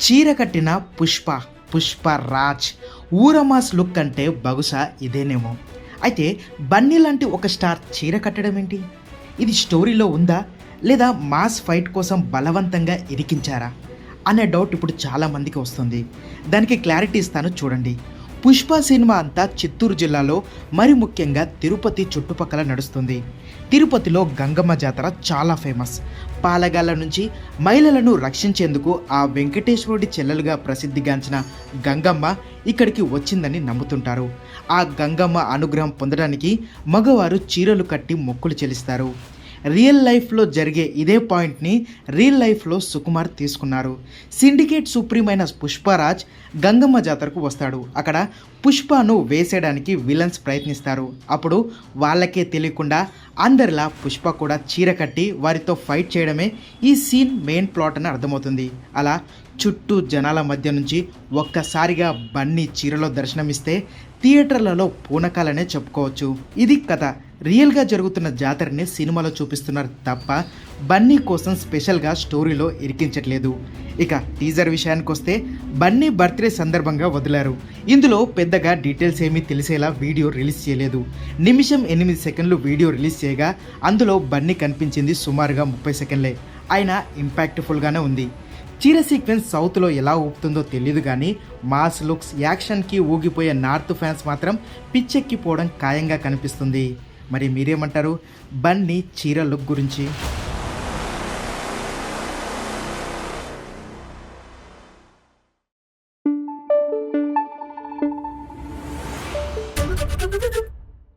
చీర కట్టిన పుష్ప పుష్ప రాజ్ ఊరమాస్ లుక్ అంటే బహుశా ఇదేనేమో. అయితే బన్నీ లాంటి ఒక స్టార్ చీర కట్టడం ఏంటి? ఇది స్టోరీలో ఉందా? లేదా మాస్ ఫైట్ కోసం బలవంతంగా ఇరికించారా? అనే డౌట్ ఇప్పుడు చాలామందికి వస్తుంది. దానికి క్లారిటీ ఇస్తాను చూడండి. పుష్ప సినిమా అంతా చిత్తూరు జిల్లాలో మరి ముఖ్యంగా తిరుపతి చుట్టుపక్కల నడుస్తుంది. తిరుపతిలో గంగమ్మ జాతర చాలా ఫేమస్. పాలగాళ్ళ నుంచి మహిళలను రక్షించేందుకు ఆ వెంకటేశ్వరుడి చెల్లెలుగా ప్రసిద్ధిగాంచిన గంగమ్మ ఇక్కడికి వచ్చిందని నమ్ముతుంటారు. ఆ గంగమ్మ అనుగ్రహం పొందడానికి మగవారు చీరలు కట్టి మొక్కులు చెల్లిస్తారు. రియల్ లైఫ్లో జరిగే ఇదే పాయింట్ని రియల్ లైఫ్లో సుకుమార్ తీసుకున్నారు. సిండికేట్ సుప్రీం అయిన పుష్పరాజ్ గంగమ్మ జాతరకు వస్తాడు. అక్కడ పుష్పను వేసేయడానికి విలన్స్ ప్రయత్నిస్తారు. అప్పుడు వాళ్ళకే తెలియకుండా అందరిలా పుష్ప కూడా చీర కట్టి వారితో ఫైట్ చేయడమే ఈ సీన్ మెయిన్ ప్లాట్ అని అర్థమవుతుంది. అలా చుట్టూ జనాల మధ్య నుంచి ఒక్కసారిగా బన్నీ చీరలో దర్శనమిస్తే థియేటర్లలో పూనకాలనే చెప్పుకోవచ్చు. ఇది కథ. రియల్గా జరుగుతున్న జాతరని సినిమాలో చూపిస్తున్నారు తప్ప బన్నీ కోసం స్పెషల్గా స్టోరీలో ఇరికించట్లేదు. ఇక టీజర్ విషయానికి వస్తే బన్నీ బర్త్డే సందర్భంగా వదిలారు. ఇందులో పెద్దగా డీటెయిల్స్ ఏమీ తెలిసేలా వీడియో రిలీజ్ చేయలేదు. నిమిషం ఎనిమిది సెకండ్లు వీడియో రిలీజ్ చేయగా అందులో బన్నీ కనిపించింది సుమారుగా ముప్పై సెకండ్లే. అయినా ఇంపాక్ట్ఫుల్గానే ఉంది. చీర సీక్వెన్స్ సౌత్లో ఎలా ఊపుతుందో తెలియదు కానీ మాస్ లుక్స్ యాక్షన్కి ఊగిపోయే నార్త్ ఫ్యాన్స్ మాత్రం పిచ్చెక్కిపోవడం ఖాయంగా కనిపిస్తుంది. మరి మీరేమంటారు? బన్ని చీర లుక్ గురించి.